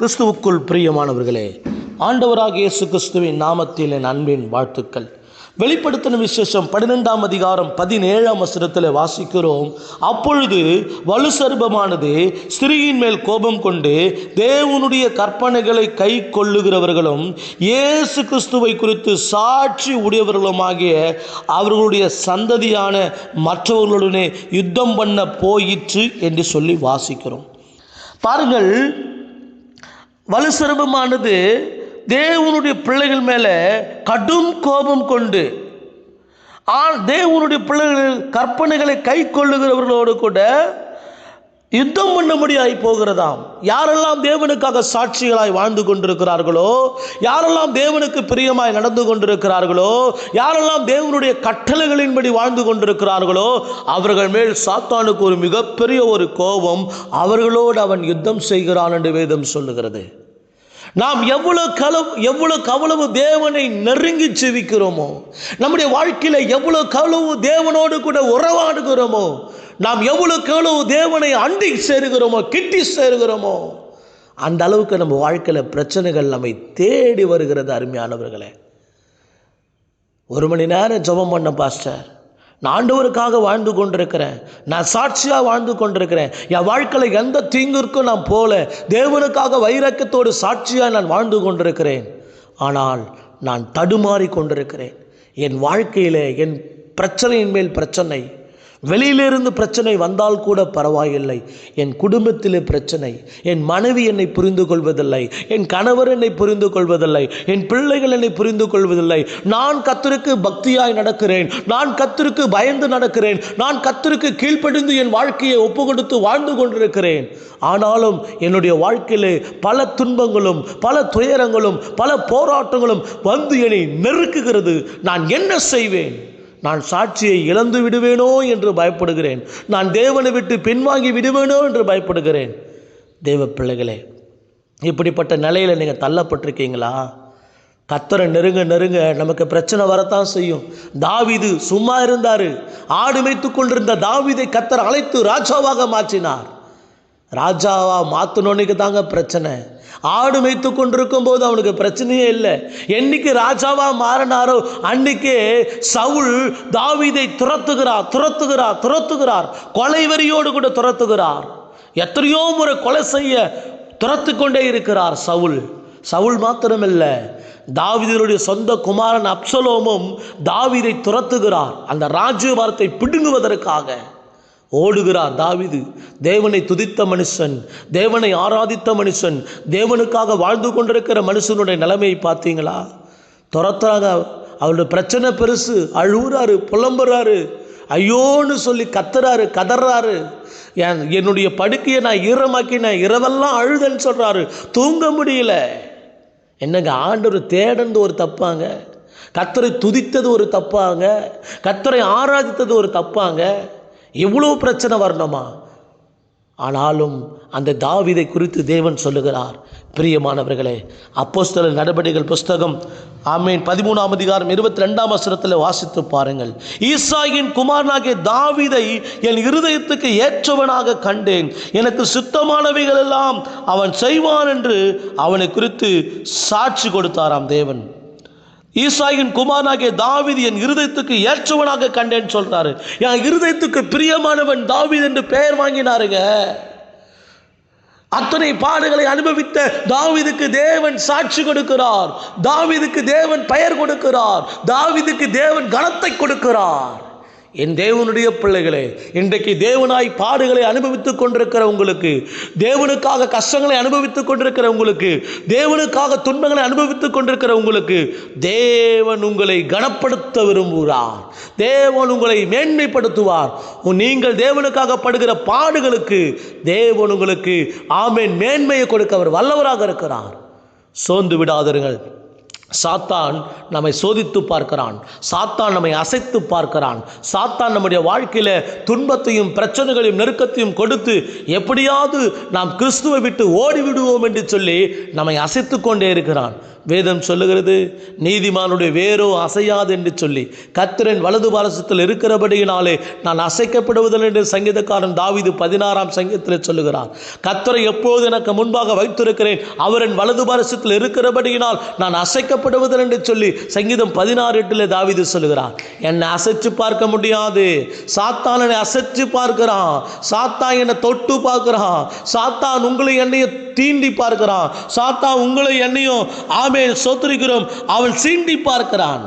கிறிஸ்துவுக்குள் பிரியமானவர்களே ஆண்டவராக இயேசு கிறிஸ்துவின் நாமத்தில் என் அன்பின் வாழ்த்துக்கள். வெளிப்படுத்தின விசேஷம் பன்னிரெண்டாம் அதிகாரம் பதினேழாம் வசனத்தில் வாசிக்கிறோம். அப்பொழுது வலு சர்பமானது ஸ்திரீயின் மேல் கோபம் கொண்டு தேவனுடைய கற்பனைகளை கை கொள்ளுகிறவர்களும் இயேசு கிறிஸ்துவை குறித்து சாட்சி உடையவர்களுமாகிய அவர்களுடைய சந்ததியான மற்றவர்களுடனே யுத்தம் பண்ண போயிற்று என்று சொல்லி வாசிக்கிறோம். பாருங்கள் வலுசர்பமானது தேவனுடைய பிள்ளைகள் மேலே கடும் கோபம் கொண்டு ஆ தேவனுடைய பிள்ளைகள் கற்பனைகளை கை கொள்ளுகிறவர்களோடு கூட யுத்தம் பண்ணும்படியாய் போகிறதாம். யாரெல்லாம் தேவனுக்காக சாட்சிகளாய் வாழ்ந்து கொண்டிருக்கிறார்களோ யாரெல்லாம் தேவனுக்கு பிரியமாய் நடந்து கொண்டிருக்கிறார்களோ யாரெல்லாம் தேவனுடைய கட்டளைகளின்படி வாழ்ந்து கொண்டிருக்கிறார்களோ அவர்கள் மேல் சாத்தானுக்கு ஒரு மிகப்பெரிய ஒரு கோபம் அவர்களோடு அவன் யுத்தம் செய்கிறான் என்று வேதம் சொல்லுகிறது. நாம் எவ்வளவு கலவு எவ்வளவு கவளவு தேவனை நெருங்கி செவிக்கிறோமோ நம்முடைய வாழ்க்கையில் எவ்வளவு கவளவு தேவனோடு கூட உறவாடுகிறோமோ நாம் எவ்வளவு தேவனை அண்டி சேருகிறோமோ கிட்டி சேருகிறோமோ அந்த அளவுக்கு நம்ம வாழ்க்கையில் பிரச்சனைகள் நம்மை தேடி வருகிறது அருமையானவர்களே. ஒரு மணி நேரம் ஜெபம் பண்ண பாஸ்டர். நான் ஆண்டவருக்காக வாழ்ந்து கொண்டிருக்கிறேன். நான் சாட்சியாக வாழ்ந்து கொண்டிருக்கிறேன். என் வாழ்க்கையில் எந்த தீங்கிற்கும் நான் போல. தேவனுக்காக வைரக்கத்தோடு சாட்சியாக நான் வாழ்ந்து கொண்டிருக்கிறேன். ஆனால் நான் தடுமாறி கொண்டிருக்கிறேன். என் வாழ்க்கையில் என் பிரச்சனையின் மேல் பிரச்சனை. வெளியிலிருந்து பிரச்சனை வந்தால் கூட பரவாயில்லை. என் குடும்பத்திலே பிரச்சனை. என் மனைவி என்னை புரிந்து கொள்வதில்லை என் கணவர் என்னை புரிந்து கொள்வதில்லை என் பிள்ளைகள் என்னை புரிந்து கொள்வதில்லை நான் கத்தருக்கு பக்தியாய் நடக்கிறேன். நான் கத்தருக்கு பயந்து நடக்கிறேன். நான் கத்தருக்கு கீழ்ப்படிந்து என் வாழ்க்கையை ஒப்பு கொடுத்து வாழ்ந்து கொண்டிருக்கிறேன். ஆனாலும் என்னுடைய வாழ்க்கையிலே பல துன்பங்களும் பல துயரங்களும் பல போராட்டங்களும் வந்து என்னை நெருக்குகிறது. நான் என்ன செய்வேன்? நான் சாட்சியை இழந்து விடுவேனோ என்று பயப்படுகிறேன். நான் தேவனை விட்டு பின்வாங்கி விடுவேனோ என்று பயப்படுகிறேன். தேவ பிள்ளைகளே இப்படிப்பட்ட நிலையில் நீங்கள் தள்ளப்பட்டிருக்கீங்களா? கத்தரை நெருங்க நெருங்க நமக்கு பிரச்சனை வரத்தான் செய்யும். தாவிது சும்மா இருந்தார். ஆடு மேய்த்து கொண்டிருந்த தாவீதை கத்தர் அழைத்து ராஜாவாக மாற்றினார். ராஜாவா மாற்றினோன்னைக்கு தாங்க பிரச்சனை. ஆடு மேய்த்து கொண்டிருக்கும் போது அவனுக்கு பிரச்சனையே இல்லை. என்னைக்கு ராஜாவா மாறினாரோ அன்னைக்கே சவுல் தாவிதை துரத்துகிறார் துரத்துகிறார் துரத்துகிறார். கொலை வரியோடு கூட துரத்துகிறார். எத்தனையோ முறை கொலை செய்ய துரத்து கொண்டே இருக்கிறார் சவுல். சவுல் மாத்திரமில்லை தாவிதனுடைய சொந்த குமாரன் அப்சலோமும் தாவிதை துரத்துகிறார். அந்த ராஜ்யபாரத்தை பிடுங்குவதற்காக. ஓடுகிறார் தாவிது. தேவனை துதித்த மனுஷன் தேவனை ஆராதித்த மனுஷன் தேவனுக்காக வாழ்ந்து கொண்டிருக்கிற மனுஷனுடைய நிலைமையை பார்த்தீங்களா? துரத்துறாங்க. அவருடைய பிரச்சனை பெருசு. அழுகுறாரு புலம்புறாரு. ஐயோன்னு சொல்லி கத்துறாரு கதறாரு. என் என்னுடைய படுக்கையை நான் ஈரமாக்கினேன் இரவெல்லாம் அழுதன்னு சொல்கிறாரு தூங்க முடியல. என்னங்க ஆண்டவர் தேடந்து ஒரு தப்பாங்க. கத்தரை துதித்தது ஒரு தப்பாங்க. கத்தரை ஆராதித்தது ஒரு தப்பாங்க. இவ்வளோ பிரச்சனை வரணுமா? ஆனாலும் அந்த தாவிதை குறித்து தேவன் சொல்லுகிறார். பிரியமானவர்களே அப்போஸ்தல நடவடிக்கைகள் புஸ்தகம் ஆமீன் பதிமூணாம் அதிகாரம் இருபத்தி ரெண்டாம் வசனத்தில் வாசித்து பாருங்கள். ஈசாயின் குமாரனாகிய தாவிதை என் இருதயத்துக்கு ஏற்றவனாக கண்டேன். எனக்கு சுத்தமானவைகள் எல்லாம் அவன் செய்வான் என்று அவனை குறித்து சாட்சி கொடுத்தாராம் தேவன். ஈசாயின் குமாரனாகிய தாவிது என் இருதயத்துக்கு ஏற்றவனாக கண்டேன்னு சொல்றாரு. என் இருதயத்துக்கு பிரியமானவன் தாவிது என்று பெயர் வாங்கினாருங்க. அத்தனை பாடுகளை அனுபவித்த தாவிதுக்கு தேவன் சாட்சி கொடுக்கிறார். தாவிதுக்கு தேவன் பெயர் கொடுக்கிறார். தாவிதுக்கு தேவன் கனத்தை கொடுக்கிறார். என் தேவனுடைய பிள்ளைகளே இன்றைக்கு தேவனாய் பாடுகளை அனுபவித்துக் கொண்டிருக்கிற உங்களுக்கு தேவனுக்காக கஷ்டங்களை அனுபவித்துக் கொண்டிருக்கிற உங்களுக்கு தேவனுக்காக துன்பங்களை அனுபவித்துக் கொண்டிருக்கிற உங்களுக்கு தேவன் உங்களை கனப்படுத்த விரும்புகிறார். தேவன் உங்களை மேன்மைப்படுத்துவார். நீங்கள் தேவனுக்காக படுகிற பாடுகளுக்கு தேவன் உங்களுக்கு ஆமேன் மேன்மையை கொடுக்க அவர் வல்லவராக இருக்கிறார். சோர்ந்து விடாதீர்கள். சாத்தான் நம்மை சோதித்து பார்க்கிறான். சாத்தான் நம்மை அசைத்து பார்க்கிறான். சாத்தான் நம்முடைய வாழ்க்கையில் துன்பத்தையும் பிரச்சனைகளையும் நெருக்கத்தையும் கொடுத்து எப்படியாவது நாம் கிறிஸ்துவை விட்டு ஓடிவிடுவோம் என்று சொல்லி நம்மை அசைத்து கொண்டே இருக்கிறான். வேதம் சொல்லுகிறது நீதிமானுடைய வேரோ அசையாது என்று சொல்லி. கத்திரன் வலது பாரசத்தில் இருக்கிறபடியினாலே நான் அசைக்கப்படுவதில்லை என்று சங்கீதக்காரன் தாவீது பதினாறாம் சங்கீதத்தில் சொல்லுகிறார். கத்தரை எப்போது எனக்கு முன்பாக வைத்திருக்கிறேன் அவரின் வலது பாரசத்தில் இருக்கிறபடியினால் நான் அசைக்க அசைக்கப்படுவதில் என்று சொல்லி சங்கீதம் பதினாறு எட்டில் தாவிது சொல்லுகிறான் என்னை அசைச்சு பார்க்க முடியாது. சாத்தான் என்னை அசைச்சு பார்க்கிறான். சாத்தான் என்னை தொட்டு பார்க்கிறான். சாத்தான் உங்களை என்னையும் தீண்டி பார்க்கிறான். சாத்தான் உங்களை என்னையும் ஆமே சோத்திருக்கிறோம். அவன் சீண்டி பார்க்கிறான்.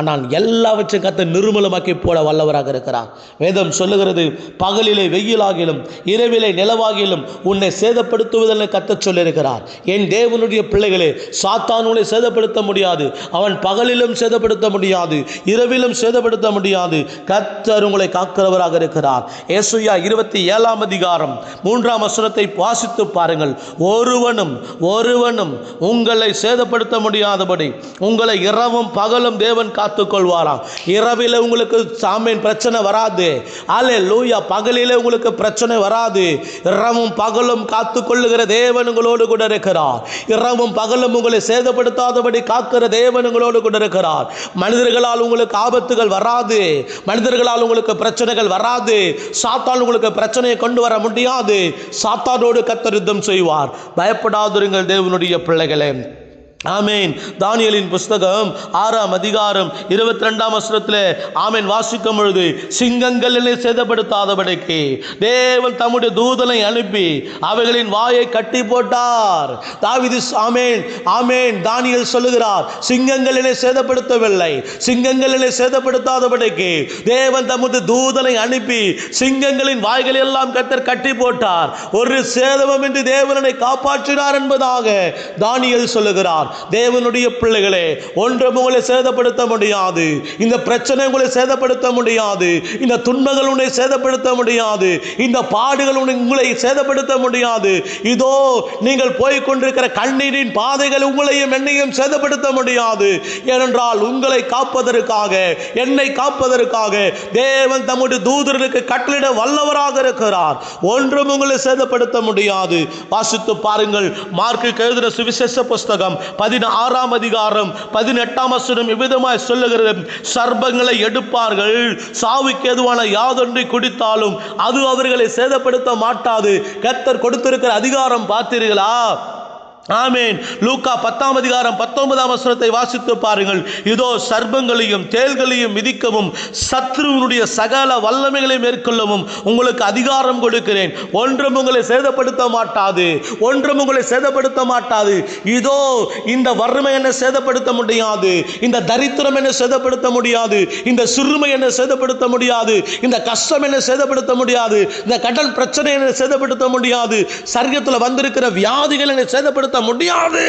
ஆனால் எல்லாவற்றையும் கத்த நிர்மலமாக்கி போட வல்லவராக இருக்கிறார். வேதம் சொல்லுகிறது பகலிலே வெயிலாகிலும் இரவிலே நிலவாகிலும் உன்னை சேதப்படுத்துவதென கத்த சொல்லியிருக்கிறார். என் தேவனுடைய பிள்ளைகளே சாத்தானுடைய சேதப்படுத்த முடியாது. அவன் பகலிலும் சேதப்படுத்த முடியாது இரவிலும் சேதப்படுத்த முடியாது. கத்தர் உங்களை காக்கிறவராக இருக்கிறார். ஏசுயா இருபத்தி ஏழாம் அதிகாரம் மூன்றாம் வசனத்தை வாசித்து பாருங்கள். ஒருவனும் ஒருவனும் உங்களை சேதப்படுத்த முடியாதபடி உங்களை இரவும் பகலும் தேவன் காத்துக்கொள்வாராம். இரவில் உங்களுக்கு சாமியின் பிரச்சனை வராது. அலே லூயா பகலில் உங்களுக்கு பிரச்சனை வராது. இரவும் பகலும் காத்துக்கொள்ளுகிற தேவன் உங்களோடு கூட இருக்கிறார். இரவும் பகலும் உங்களை சேதப்படுத்தாதபடி காக்கிற தேவன் உங்களோடு கூட இருக்கிறார். மனிதர்களால் உங்களுக்கு ஆபத்துகள் வராது. மனிதர்களால் உங்களுக்கு பிரச்சனைகள் வராது. சாத்தான் உங்களுக்கு பிரச்சனையை கொண்டு வர முடியாது. சாத்தானோடு கத்தர் யுத்தம் செய்வார். பயப்படாதிருங்கள் தேவனுடைய பிள்ளைகளே. ஆமேன். தானியலின் புஸ்தகம் ஆறாம் அதிகாரம் இருபத்தி ரெண்டாம் வசனத்தில் ஆமேன் வாசிக்கும் பொழுது சிங்கங்களிலே சேதப்படுத்தாதபடிக்கு தேவன் தம்முடைய தூதனை அனுப்பி அவைகளின் வாயை கட்டி போட்டார். தாவிது ஆமேன் ஆமேன் தானியல் சொல்லுகிறார் சிங்கங்களிலே சேதப்படுத்தவில்லை. சிங்கங்களிலே சேதப்படுத்தாதபடிக்கு தேவன் தமது தூதனை அனுப்பி சிங்கங்களின் வாய்களை எல்லாம் கத்தர் கட்டி போட்டார். ஒரு சேதமும் என்று தேவனை காப்பாற்றினார் என்பதாக தானியல் சொல்லுகிறார். தேவனுடைய பிள்ளைகளே ஒன்றும் உங்களை சேதப்படுத்த முடியாது. இந்த பிரச்சனை உங்களை சேதப்படுத்த முடியாது. இந்த துன்பங்கள் உன்னை சேதப்படுத்த முடியாது. இந்த பாடுகள் உங்களை சேதப்படுத்த முடியாது. இதோ நீங்கள் போய்கொண்டிருக்கிற கண்ணீரின் பாதைகள் உங்களையும் என்னையும் சேதப்படுத்த முடியாது. ஏனென்றால் உங்களை காப்பதற்காக என்னை காப்பதற்காக தேவன் தம்முடைய தூதருக்கு கட்டளிட வல்லவராக இருக்கிறார். ஒன்றும் உங்களை சேதப்படுத்த முடியாது. வாசித்து பாருங்கள் மார்க்கு எழுதின சுவிசேஷ புஸ்தகம் பதினாறாம் அதிகாரம் பதினெட்டாம் வசனம் இவ்விதமாய் சொல்லுகிறது. சர்ப்பங்களை எடுப்பார்கள் சாவுக்கு எதுவான யாதொன்றை குடித்தாலும் அது அவர்களை சேதப்படுத்த மாட்டாது. கத்தர் கொடுத்திருக்கிற அதிகாரம் பார்த்தீர்களா? ஆமேன். லூக்கா பத்தாம் அதிகாரம் பத்தொன்பதாம் வசனத்தை வாசித்து பாருங்கள். இதோ சர்ப்பங்களையும் தேல்களையும் மிதிக்கவும் சத்ருவனுடைய சகல வல்லமைகளை மேற்கொள்ளவும் உங்களுக்கு அதிகாரம் கொடுக்கிறேன். ஒன்றும் உங்களை சேதப்படுத்த மாட்டாது. ஒன்றும் உங்களை சேதப்படுத்த மாட்டாது. இதோ இந்த வறுமை என்ன சேதப்படுத்த முடியாது. இந்த தரித்திரம் என்ன சேதப்படுத்த முடியாது. இந்த சிறுமை என்ன சேதப்படுத்த முடியாது. இந்த கஷ்டம் என்ன சேதப்படுத்த முடியாது. இந்த கடல் பிரச்சனை என்ன சேதப்படுத்த முடியாது. சர்க்கத்தில் வந்திருக்கிற வியாதிகள் என்ன சேதப்படுத்த முடியாது.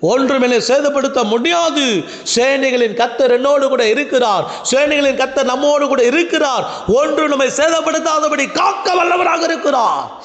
ஒன்றுமே சேதப்படுத்த முடியாது. சேனைகளின் கத்தர் என்னோடு கூட இருக்கிறார். சேனைகளின் கத்தர் நம்மோடு கூட இருக்கிறார். ஒன்று நம்மை சேதப்படுத்தாதபடி காக்க வல்லவராக இருக்கிறார்.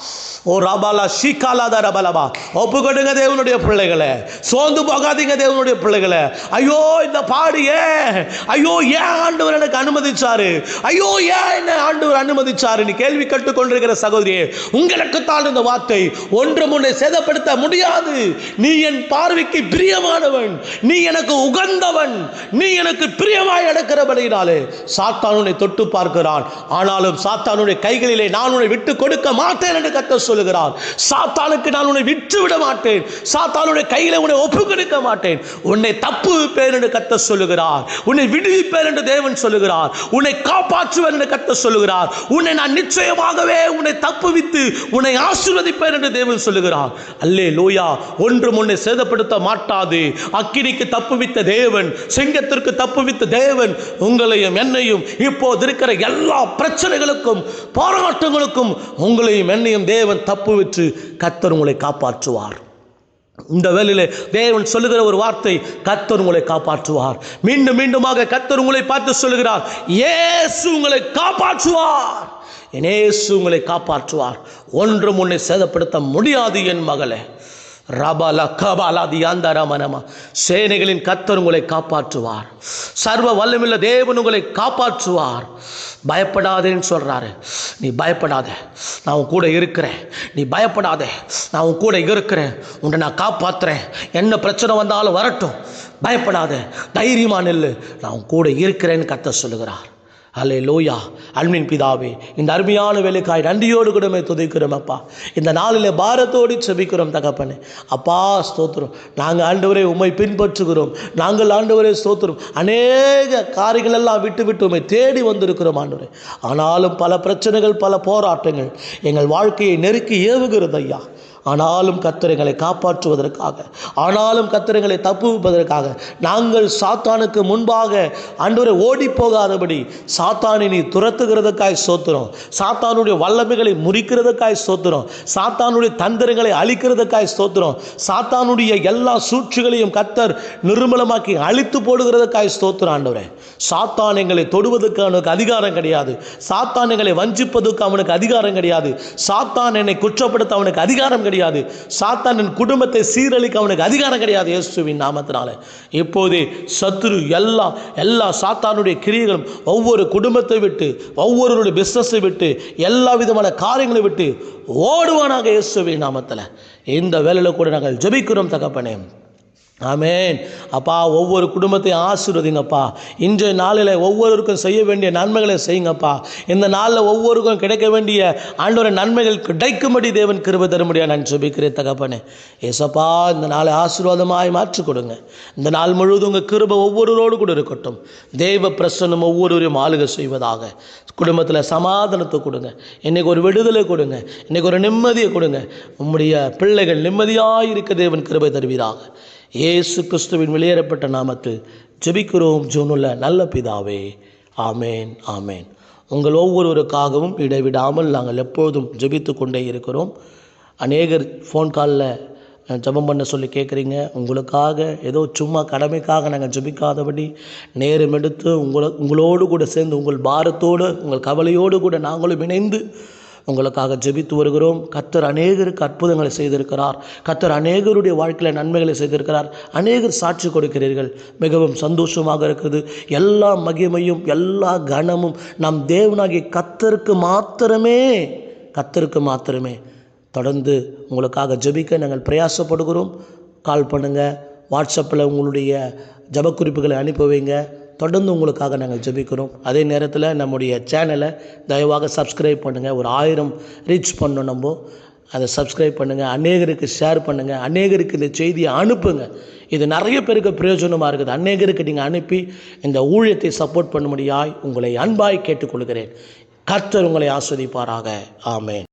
ஓ ரபாலா ஷீகாலாதா ரபலபா ஒப்பு கொடுங்க தேவனுடைய பிள்ளைகளை. சோர்ந்து போகாதீங்க தேவனுடைய பிள்ளைகளை. ஐயோ இந்த பாடு ஏன்? ஐயோ ஏன் ஆண்டவர் எனக்கு அனுமதிச்சாரு? ஐயோ ஏன் என்ன ஆண்டவர் அனுமதிச்சாரு நீ கேள்வி கட்டுக்கொண்டிருக்கிற சகோதரியே உங்களுக்கு தான் இந்த வார்த்தை ஒன்று முன்னை சேதப்படுத்த முடியாது. நீ என் பார்வைக்கு பிரியமானவன். நீ எனக்கு உகந்தவன். நீ எனக்கு பிரியமாய் நடக்கிறபடினாலே சாத்தான் தொட்டு பார்க்கிறான். ஆனாலும் சாத்தானுடைய கைகளிலே நான் உன்னை விட்டு கொடுக்க மாட்டேன் என்று கத்த சொல்லுகிறார் சாத்தானுக்கு நான் உன்னை விட்டு விட மாட்டேன். சாத்தானுடைய கையில உன்னை ஒப்பு கொடுக்க மாட்டேன். உன்னை தப்பு வைப்பேன் என்று கத்த சொல்லுகிறார். உன்னை விடுவிப்பேன் என்று தேவன் சொல்லுகிறார். உன்னை காப்பாற்றுவேன் என்று கத்த சொல்லுகிறார். உன்னை நான் நிச்சயமாகவே உன்னை தப்பு வித்து உன்னை ஆசீர்வதிப்பேன் என்று தேவன் சொல்லுகிறார். அல்லே லோயா ஒன்று உன்னை சேதப்படுத்த மாட்டாது. அக்கினிக்கு தப்புவித்த தேவன் சிங்கத்திற்கு தப்புவித்த தேவன் உங்களையும் என்னையும் இப்போது இருக்கிற எல்லா பிரச்சனைகளுக்கும் போராட்டங்களுக்கும் உங்களையும் என்னையும் தேவன் தப்பு விற்று கத்தர் உங்களை காப்பாற்றுவார். இந்த வேலையிலே தேவன் சொல்லுகிற ஒரு வார்த்தை கத்தர் உங்களை காப்பாற்றுவார். மீண்டும் மீண்டுமாக கத்தர் உங்களை பார்த்து சொல்லுகிறார் ஏசு உங்களை காப்பாற்றுவார். என் உங்களை காப்பாற்றுவார். ஒன்றும் உன்னை சேதப்படுத்த முடியாது என் மகளே. ரபல கபாலா தியாந்தரமனமா சேனைகளின் கத்தர் உங்களை காப்பாற்றுவார். சர்வ வல்லமில்ல தேவன் உங்களை காப்பாற்றுவார். பயப்படாதேன்னு சொல்கிறாரு நீ பயப்படாத. நான் உன் கூட இருக்கிறேன். நீ பயப்படாத. நான் உன் கூட இருக்கிறேன். உன்னை நான் காப்பாற்றுறேன் என்ன பிரச்சனை வந்தாலும் வரட்டும். பயப்படாத. தைரியமா நில்லு. நான் உன் கூட இருக்கிறேன்னு கத்த சொல்லுகிறார். அல்லே லோயா அன்பின் பிதாவே இந்த அருமையான வேலைக்காய் நன்றியோடு கூடமே துதிக்கிறோம் அப்பா. இந்த நாளில் பாரத்தோடு செபிக்கிறோம் தகப்பனே. அப்பா ஸ்தோத்திரம். நாங்கள் ஆண்டவரை உம்மை பின்பற்றுகிறோம். நாங்கள் ஆண்டவரை ஸ்தோத்திரம். அநேக காரியங்கள் எல்லாம் விட்டு விட்டு உண்மை தேடி வந்திருக்கிறோம் ஆண்டவரே. ஆனாலும் பல பிரச்சனைகள் பல போராட்டங்கள் எங்கள் வாழ்க்கையை நெருக்கி ஏவுகிறது ஐயா. ஆனாலும் கத்திரங்களை காப்பாற்றுவதற்காக ஆனாலும் கத்திரங்களை தப்புவிப்பதற்காக நாங்கள் சாத்தானுக்கு முன்பாக அன்றுவரை ஓடி போகாதபடி சாத்தானை நீ துரத்துகிறதுக்காய் சோத்துறோம். சாத்தானுடைய வல்லமைகளை முறிக்கிறதுக்காய் சோத்துறோம். சாத்தானுடைய தந்திரங்களை அழிக்கிறதுக்காய் ஸ்தோத்திரம் சாத்தானுடைய எல்லா சூழ்ச்சிகளையும் கத்தர் நிர்மலமாக்கி அழித்து போடுகிறதுக்காய் ஸ்தோத்திரம் ஆண்டவரே. சாத்தான் எங்களை தொடுவதற்கு அவனுக்கு அதிகாரம் கிடையாது. சாத்தான் எங்களை வஞ்சிப்பதற்கு அவனுக்கு அதிகாரம் கிடையாது. சாத்தான் என்னை குற்றப்படுத்த அவனுக்கு அதிகாரம் கிடையாது. கிடையாது. சாத்தானின் குடும்பத்தை சீரழிக்க அவனுக்கு அதிகாரம் கிடையாது இயேசுவின் நாமத்தினால. இப்போதே சத்ரு எல்லா எல்லா சாத்தானுடைய கிரியைகளும் ஒவ்வொரு குடும்பத்தை விட்டு ஒவ்வொருவருடைய பிஸ்னஸை விட்டு எல்லா விதமான காரியங்களை விட்டு ஓடுவானாக இயேசுவின் நாமத்தில். இந்த வேலையில் கூட நாங்கள் ஜபிக்கிறோம் தகப்பனே. ஆமேன். அப்பா ஒவ்வொரு குடும்பத்தையும் ஆசீர்வதிங்கப்பா. இன்றைய நாளில் ஒவ்வொருவருக்கும் செய்ய வேண்டிய நன்மைகளை செய்யுங்கப்பா. இந்த நாளில் ஒவ்வொருக்கும் கிடைக்க வேண்டிய ஆண்டோர நன்மைகள் கிடைக்கும்படி தேவன் கிருபை தரும்படியா நான் சுபிக்கிறேன் தகப்பனே. ஏசப்பா இந்த நாளை ஆசீர்வாதமாய் மாற்றி கொடுங்க. இந்த நாள் முழுவதும் உங்கள் கிருபை ஒவ்வொருவரோடு கூட இருக்கட்டும். தெய்வ பிரசன்னம் ஒவ்வொருவரையும் ஆளுகை செய்வதாக. குடும்பத்தில் சமாதானத்தை கொடுங்க. இன்னைக்கு ஒரு விடுதலை கொடுங்க. இன்னைக்கு ஒரு நிம்மதியை கொடுங்க. உம்முடைய பிள்ளைகள் நிம்மதியாக இருக்க தேவன் கிருபை தருவீராக. இயேசு கிறிஸ்துவின் வெளியேறப்பட்ட நாமத்தில் ஜெபிக்கிறோம் ஜூனுள்ள நல்ல பிதாவே. ஆமேன் ஆமேன். உங்கள் ஒவ்வொருவருக்காகவும் இடைவிடாமல் நாங்கள் எப்போதும் ஜெபித்து கொண்டே இருக்கிறோம். அநேகர் ஃபோன் காலில் ஜெபம் பண்ண சொல்லி கேட்குறீங்க. உங்களுக்காக ஏதோ சும்மா கடமைக்காக நாங்கள் ஜெபிக்காதபடி நேரம் எடுத்து உங்களை உங்களோடு கூட சேர்ந்து உங்கள் பாரத்தோடு உங்கள் கவலையோடு கூட நாங்களும் இணைந்து உங்களுக்காக ஜெபித்து வருகிறோம். கத்தர் அநேகருக்கு அற்புதங்களை செய்திருக்கிறார். கத்தர் அநேகருடைய வாழ்க்கையில் நன்மைகளை செய்திருக்கிறார். அநேகர் சாட்சி கொடுக்கிறீர்கள். மிகவும் சந்தோஷமாக இருக்குது. எல்லா மகிமையும் எல்லா கனமும் நம் தேவனாகிய கத்தருக்கு மாத்திரமே கத்தருக்கு மாத்திரமே. தொடர்ந்து உங்களுக்காக ஜெபிக்க நாங்கள் பிரயாசப்படுகிறோம். கால் பண்ணுங்கள் வாட்ஸ்அப்பில் உங்களுடைய ஜபக்குறிப்புகளை அனுப்பி வைங்க. தொடர்ந்து உங்களுக்காக நாங்கள் ஜெபிக்கிறோம். அதே நேரத்தில் நம்முடைய சேனலை தயவாக சப்ஸ்கிரைப் பண்ணுங்கள் ஒரு ஆயிரம் ரீச் பண்ணோம் நம்ம. அதை சப்ஸ்கிரைப் பண்ணுங்கள் அநேகருக்கு ஷேர் பண்ணுங்கள் அநேகருக்கு இந்த செய்தியை அனுப்புங்க. இது நிறைய பேருக்கு பிரயோஜனமாக இருக்குது. அநேகருக்கு நீங்கள் அனுப்பி இந்த ஊழியத்தை சப்போர்ட் பண்ணும்படியாய் உங்களை அன்பாய் கேட்டுக்கொள்கிறேன். கர்த்தர் உங்களை ஆஸ்வதிப்பாராக. ஆமேன்.